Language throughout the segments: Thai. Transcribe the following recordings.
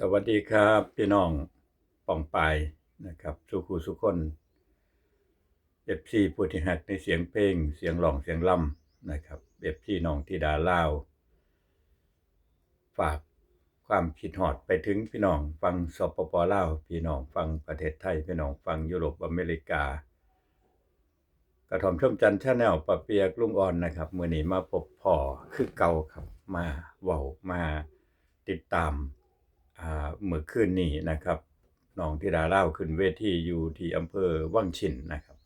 สวัสดีครับพี่น้องป่องปายนะครับ สุขูสุคนเอฟซีผู้ที่หักในเสียงเพลง เสียงหลองเสียงล่ำนะครับเอฟซีน้องที่ดาล่าวฝากความคิดหอดไปถึงพี่น้องฟังสปปเล่าพี่น้องฟังประเทศไทย พี่น้องฟังยุโรปอเมริกากระถอมชมจันทร์ชาแนลปะเปียกลุงอ่อนนะครับเมื่อนี้มาพบพ่อคือเก่าครับมาเว้ามาติดตาม อ่าเมื่อคืนนี้นะครับน้องธิดาเล่าขึ้นเวทีอยู่ที่อำเภอวังชินนะครับ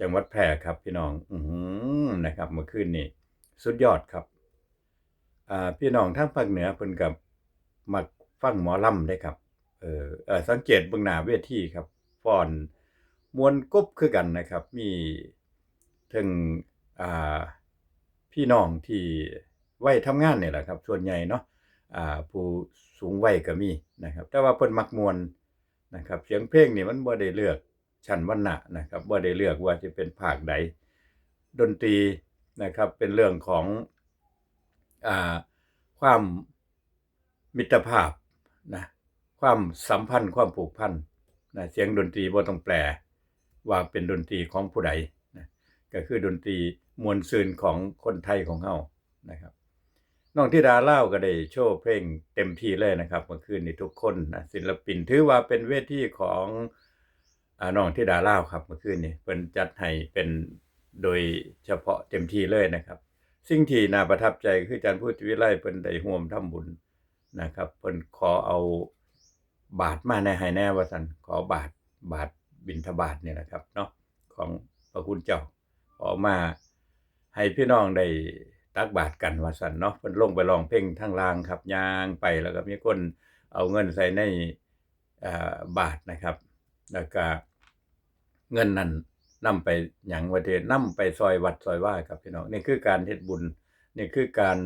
จังหวัดแพร่ครับพี่น้องอืนะครับ เมื่อคืนนี้สุดยอดครับอ่าพี่น้องทางภาคเหนือเพิ่นกับมักฟังหมอลำได้ครับเออเออสังเกตเบื้องหน้าเวทีครับฟอนมวนกบคือกันนะครับ มีถึงอ่าพี่น้องที่วัยทำงานเนี่ยแหละครับ ส่วนใหญ่เนาะอ่าผู้ สูงวัยก็มีนะครับ แต่ว่าเพิ่นมักมวนนะครับ เสียงเพลงนี่มันบ่ได้เลือกชั้นวรรณะนะครับบ่ได้เลือกว่าจะเป็นภาคใดดนตรีนะครับ เป็นเรื่องของอ่าความมิตรภาพนะความสัมพันธ์ความผูกพันนะเสียงดนตรีบ่ต้องแปลว่าเป็นดนตรีของผู้ใดนะก็คือดนตรีมวลซืนของคนไทยของเฮานะครับ น้องธิดาเล่าก็ได้โชว์เพลงเต็มที่เลยนะครับเมื่อคืนนี้ทุกคนนะศิลปินถือว่าเป็นเวทีของอน้องธิดาเล่าครับเมื่อคืนนี้เพิ่นจัดให้เป็นโดยเฉพาะเต็มที่เลยนะครับ สิ่งที่น่าประทับใจคืออาจารย์พูดวิไลเพิ่นได้ร่วมทำบุญนะครับเพิ่นขอเอาบาทมาในให้แน่ว่าสันขอบาทบาทบิณฑบาตเนี่ยนะครับเนาะของพระคุณเจ้าขอมาให้พี่น้องได้ ตักบาทกันว่าซั่นเนาะเพิ่นลงไปร้องเพลงทางลางครับยางไปแล้วก็มีคนเอาเงินใส่ในบาทนะครับ แล้วก็เงินนั้นนำไปหยังว่าเทนำไปซอยวัดซอยว่าครับพี่น้องนี่คือการเฮ็ดบุญนี่คือการ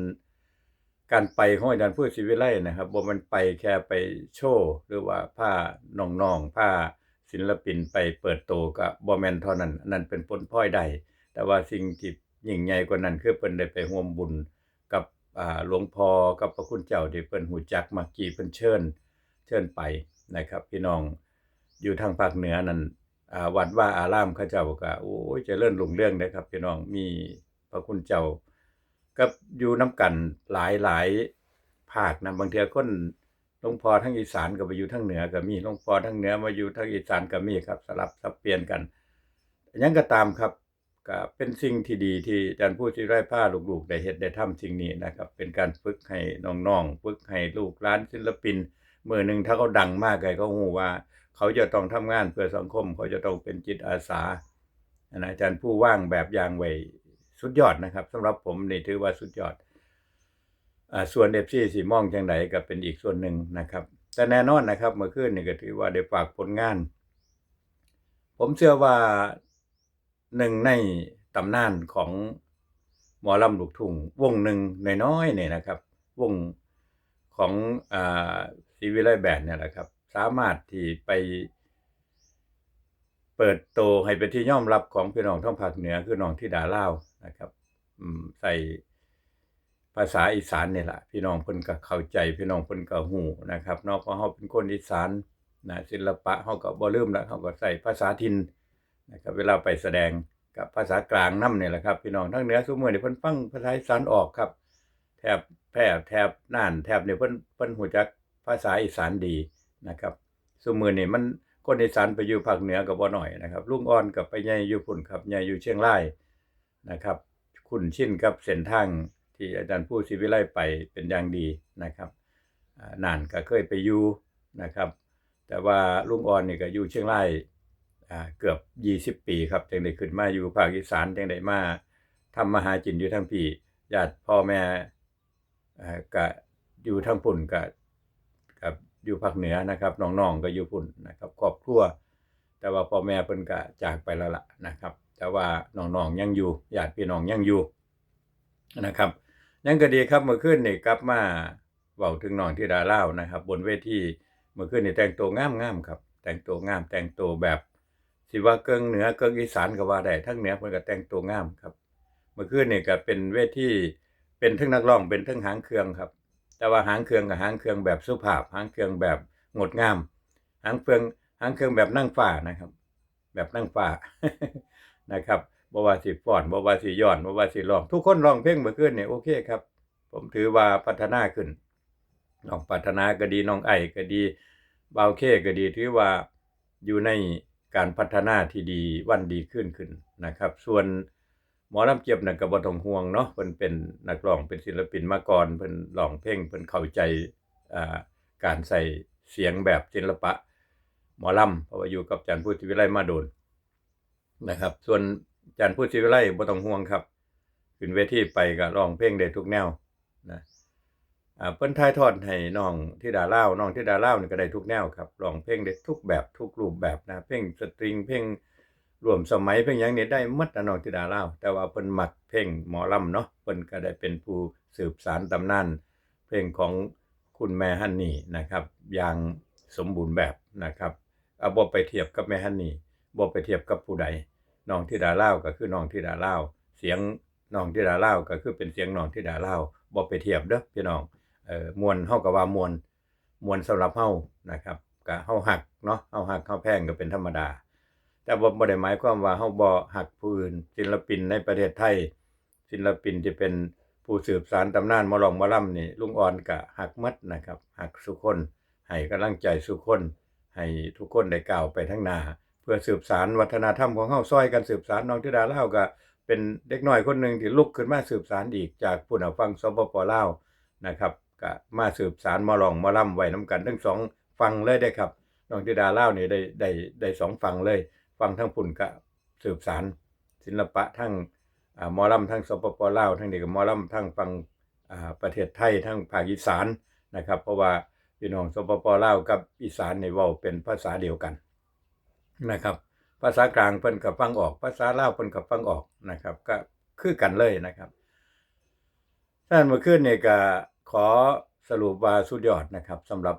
การไปของอาจารย์ผู้ชีวิไลนะครับบ่มันไปแค่ไปโชว์หรือว่าพาน้องๆพาศิลปินไปเปิดโตก็บ่แม่นเท่านั้นนนั้นเป็นผลพลอยได้แต่ว่าสิ่งที่ ยิ่งใหญ่กว่านั้นคือเพิ่นได้ไปร่วมบุญกับอ่าหลวงพ่อกับพระคุณเจ้าที่เพิ่นฮู้จักมักกี้เพิ่นเชิญเชิญไปนะครับ พี่น้องอยู่ทางภาคเหนือนั่นอ่าวัดว่าอารามเขาเจ้าก็โอ้ยเจริญรุ่งเรื่องเด้อครับ พี่น้องมีพระคุณเจ้ากับอยู่นํกันหลายๆภาคนะบางเทื่อคนหลวงพ่อทางอีสานก็ไปอยู่ทางเหนือก็มีหลวงพ่อทางเหนือมาอยู่ทางอีสานก็มีครับ สลับสับเปลี่ยนกันยังก็ตามครับ ก็เป็นสิ่งที่ดีที่อาจารย์ผู้ที่ไร้ผ้าลูกๆ ได้เฮ็ดได้ทำสิ่งนี้นะครับ เป็นการฝึกให้น้องๆฝึกให้ลูกหลานศิลปินมื้อหนึ่งถ้าเขาดังมากไงเขาฮู้ว่า เขาจะต้องทำงานเพื่อสังคม เขาจะต้องเป็นจิตอาสาอาจารย์ผู้ว่างแบบอย่างไว้สุดยอดนะครับสำหรับผมนี่ถือว่าสุดยอดอ่าส่วน FC สิมองจังไดก็เป็นอีกส่วนหนึ่งนะครับ แต่แน่นอนนะครับ เมื่อคืนนี่ก็ถือว่าได้ฝากผลงาน ผมเชื่อว่า หนึ่งในตำนานของหมอลำลูกทุ่งวงหนึ่งน้อยๆเนี่ยนะครับ วงของซีวิไลแบนเนี่ยแหละครับ สามารถที่ไป เปิดโตให้เป็นที่ยอมรับของพี่น้องท้องภาคเหนือคือน้องธิดาเล่านะครับใส่ภาษาอีสานเนี่ยแหละพี่น้องเพิ่นก็เข้าใจพี่น้องเพิ่นก็ฮู้นะครับนาะเพราะเฮาเป็นคนอีสานนะศิลปะเฮาก็บ่ลืมแล้วเฮาก็ใส่ภาษาถิ่น นะครับเวลาไปแสดงกับภาษากลางนำนี่ยแหละครับพี่น้องทางเหนือซุมื้อนี้เพิ่นฟังภาษาอีสานออกครับ แถบแพร่แถบน่านแถบเนี่ยเพิ่นเพิ่นรู้จักภาษาอีสานดีนะครับซุมื้อนี้มันคนอีสานไปอยู่ภาคเหนือก็บ่น้อยนะครับลุงอ่อนก็ไปใหญ่อยู่พุ่นครับใหญ่อยู่เชียงรายนะครับคุ้นชินกับเส้นทางที่อาจารย์ผู้ศิวิไลไปเป็นอย่างดีนะครับน่านก็เคยไปอยู่นะครับ แต่ว่าลุงอ่อนนี่ก็อยู่เชียงราย เกือบ20ปีครับจังได้ขึ้นมาอยู่ภาคอีสานจังได้มาทำมาหากินอยู่ทางพี่ญาติพ่อแม่ก็อยู่ทางพุ่นก็กับอยู่ภาคเหนือนะครับน้องๆก็อยู่พุ่นนะครับครอบครัว แต่ว่าพ่อแม่เพิ่นก็จากไปแล้วล่ะนะครับ แต่ว่าน้องๆยังอยู่ญาติพี่น้องยังอยู่นะครับยังก็ดีครับเมื่อคืนนี่กลับมาเว้าถึงน้องธิดาเล่านะครับ บนเวทีเมื่อคืนนี่แต่งตัวงามๆครับ แต่งตัวงามแต่งตัวแบบ สิว่าเกิงเหนือเกิงอีสานก็ว่าได้ทั้งเหนือเพิ่นก็แต่งตัวงามครับ เมื่อคืนนี่ก็เป็นเวทีเป็นทั้งนักร้องเป็นทั้งหางเครื่องครับ แต่ว่าหางเครื่องกับหางเครื่องแบบสุภาพ หางเครื่องแบบงดงาม หางเครื่องหางเครื่องแบบนั่งฟ้านะครับ แบบนั่งฟ้านะครับบ่ว่าสิฟ้อนบ่ว่าสิย้อนบ่ว่าสิร้อง ทุกคนร้องเพลงเมื่อคืนเนี่ยโอเคครับ ผมถือว่าพัฒนาขึ้นน้องพัฒนาก็ดีน้องไอ้ก็ดีเบาเคก็ดีถือว่าอยู่ใน การพัฒนาที่ดีวันดีขึ้นขึ้นนะครับ ส่วนหมอลำเจ็บน่ะก็บ่ต้องห่วงเนาะเพิ่นเป็นนักร้องเป็นศิลปินมาก่อนเพิ่นร้องเพลงเพิ่นเข้าใจอ่าการใส่เสียงแบบศิลปะ หมอลำเพราะว่าอยู่กับอาจารย์พุทธิวิไลมาโดนนะครับ ส่วนอาจารย์พุทธิวิไลบ่ต้องห่วงครับขึ้นเวทีไปก็ร้องเพลงได้ทุกแนวนะ อ่าเพิ่นถ่ายทอดให้น้องที่ดาเล่าน้องที่ดาเล่านี่ก็ได้ทุกแนวครับร้องเพลงได้ทุกแบบทุกรูปแบบนะเพลงสตริงเพลงรวมสมัยเพลงหยังนี่ได้หมดนะน้องที่ดาเล่าแต่ว่าเพิ่นมักเพลงหมอลำเนาะเพิ่นก็ได้เป็นผู้สืบสานตำนานเพลงของคุณแม่ฮันนี่นะครับ อย่างสมบูรณ์แบบนะครับเอาบ่ไปเทียบกับแม่ฮันนี่บ่ไปเทียบกับผู้ใดน้องที่ดาเล่าก็คือน้องที่ดาเล่าเสียงน้องที่ดาเล่าก็คือเป็นเสียงน้องที่ดาเล่าบ่ไปเทียบเด้อพี่น้อง เอ่อมวลเฮาก็ว่ามวลมวลสำหรับเฮานะครับก็เฮาฮักเนาะเฮาฮักเฮาแพงก็เป็นธรรมดา แต่บ่บ่ได้หมายความว่าเฮาบ่ฮักผู้อื่นศิลปินในประเทศไทย ศิลปินที่เป็นผู้สืบสานตำนานมอลองมอลำนี่ลุงอ่อนก็ฮักมัดนะครับฮักสุคนให้กำลังใจสุคนให้ทุกคนได้ก้าวไปข้งหน้าเพื่อสืบสารวัฒนธรรมของเฮาซอยกันสืบสารน้องธิดาเล่าก็เป็นเด็กน้อยคนหนึ่งที่ลุกขึ้นมาสืบสารอีกจากผู้นำฟังสปปลาวนะครับ ก็มาสืบสารมาลองมาล่ำไว้น้กันทั้งสองฟังเลยได้ครับน้องธิดาล่าวนี่ได้ได้ได้สองฟังเลย ฟังทั้งปุ่นก็สืบสารศิลปะทั้งมอลำทั้งสปปลาวทั้งนี้ก็หมอลำทั้งฟังประเทศไทยทั้งภาคอีสานนะครับ เพราะว่าพี่น้องสปปลาวกับอีสานในว้าเป็นภาษาเดียวกันนะครับ ภาษากลางเพิ่นกับฟังออก ภาษาลาวเพิ่นกับฟังออกนะครับ ก็คือกันเลยนะครับท่านเมื่อคืนนี่ยก็ ขอสรุปว่าสุดยอดนะครับสำหรับ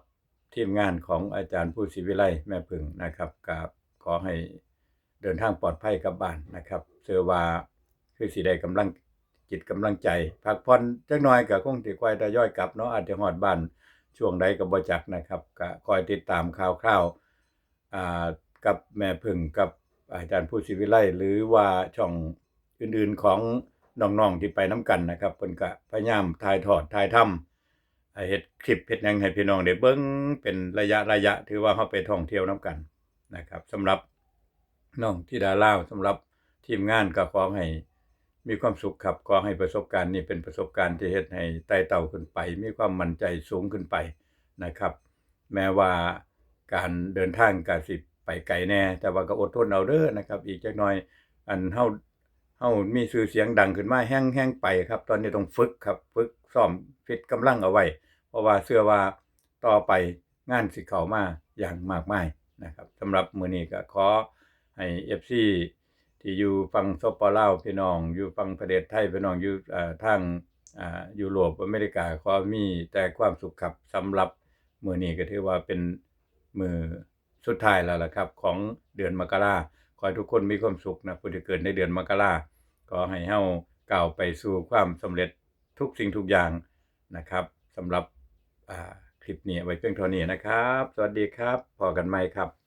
ทีมงานของอาจารย์ผู้ศิวิไลแม่พึ่งนะครับก็ขอให้เดินทางปลอดภัยกลับบ้านนะครับเชื่อว่าคือสิได้กำลังจิตกำลังใจพักผ่อนจักหน่อยก็คงสิค่อยทยอยกลับเนาะอาจจะฮอดบ้านช่วงใดก็บ่จักนะครับก็คอยติดตามข่าวคราวอ่ากับแม่พึ่งกับอาจารย์ผู้ศิวิไลหรือว่าช่องอื่นๆของ น้องๆที่ไปน้กันนะครับเพิ่นก็พยายามถ่ายทอดถ่ายทำเฮ็ดคลิปเฮ็ดหยังให้พี่น้องได้เบิ่งเป็นระยะระยะถือว่าเฮาไปท่องเที่ยวน้กันนะครับสำหรับน้องธิดาลาวสำหรับทีมงานก็ขอให้มีความสุขครับขอให้ประสบการณ์นี้เป็นประสบการณ์ที่เฮ็ดให้ไต่เต้าขึ้นไป มีความมั่นใจสูงขึ้นไปนะครับ แม้ว่าการเดินทางก็สิไปไกลแน่ แต่ว่าก็อดทนเอาเด้อนะครับ อีกจักหน่อยอันเฮา เฮามีชื่อเสียงดังขึ้นมาแห้งๆไปครับ ตอนนี้ต้องฝึกครับ ฝึกซ้อมฟิตกำลังเอาไว้ เพราะว่าเชื่อว่าต่อไปงานสิเข้ามาอย่างมากมายนะครับสำหรับมื้อนี้ก็ขอให้ FC ที่อยู่ฝั่งสปปอลาวพี่น้อง อยู่ฝั่งประเทศไทยพี่น้องอยู่เอ่อทางอ่ายุโรปอเมริกาขอมีแต่ความสุขครับสำหรับมือนี้ก็ถือว่าเป็นมือสุดท้ายแล้วล่ะครับ ของเดือนมกรา ขอให้ทุกคนมีความสุขนะผู้ที่เกิดในเดือนมกราขอให้เฮาก้าวไปสู่ความสำเร็จทุกสิ่งทุกอย่างนะครับสำหรับคลิปนี้ไว้เพียงเท่านี้นะครับ สวัสดีครับพอกันใหม่ครับ